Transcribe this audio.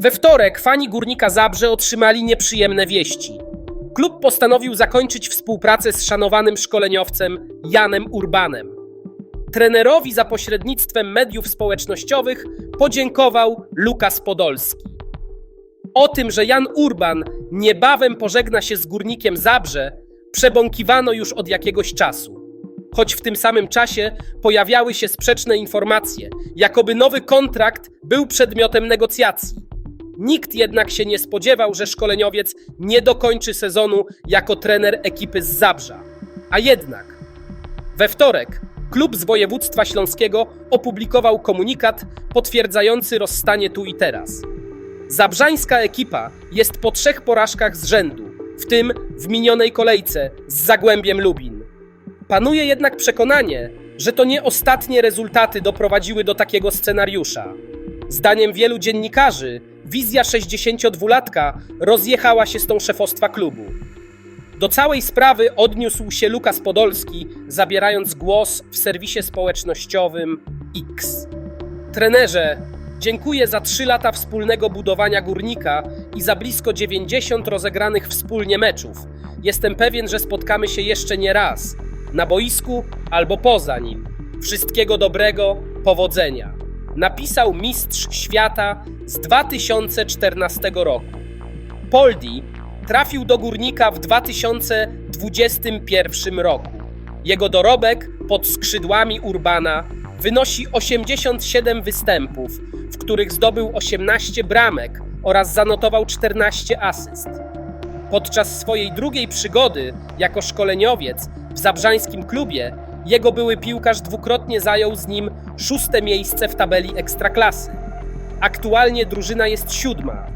We wtorek fani Górnika Zabrze otrzymali nieprzyjemne wieści. Klub postanowił zakończyć współpracę z szanowanym szkoleniowcem Janem Urbanem. Trenerowi za pośrednictwem mediów społecznościowych podziękował Lukas Podolski. O tym, że Jan Urban niebawem pożegna się z Górnikiem Zabrze, przebąkiwano już od jakiegoś czasu. Choć w tym samym czasie pojawiały się sprzeczne informacje, jakoby nowy kontrakt był przedmiotem negocjacji. Nikt jednak się nie spodziewał, że szkoleniowiec nie dokończy sezonu jako trener ekipy z Zabrza. A jednak we wtorek klub z województwa śląskiego opublikował komunikat potwierdzający rozstanie tu i teraz. Zabrzańska ekipa jest po trzech porażkach z rzędu, w tym w minionej kolejce z Zagłębiem Lubin. Panuje jednak przekonanie, że to nie ostatnie rezultaty doprowadziły do takiego scenariusza. Zdaniem wielu dziennikarzy, wizja 62-latka rozjechała się z tą szefostwa klubu. Do całej sprawy odniósł się Lukas Podolski, zabierając głos w serwisie społecznościowym X. Trenerze, dziękuję za 3 lata wspólnego budowania górnika i za blisko 90 rozegranych wspólnie meczów. Jestem pewien, że spotkamy się jeszcze nie raz. Na boisku albo poza nim. Wszystkiego dobrego, powodzenia. Napisał mistrz świata z 2014 roku. Poldi trafił do górnika w 2021 roku. Jego dorobek pod skrzydłami Urbana wynosi 87 występów, w których zdobył 18 bramek oraz zanotował 14 asyst. Podczas swojej drugiej przygody jako szkoleniowiec w zabrzańskim klubie jego były piłkarz dwukrotnie zajął z nim szóste miejsce w tabeli ekstraklasy. Aktualnie drużyna jest siódma,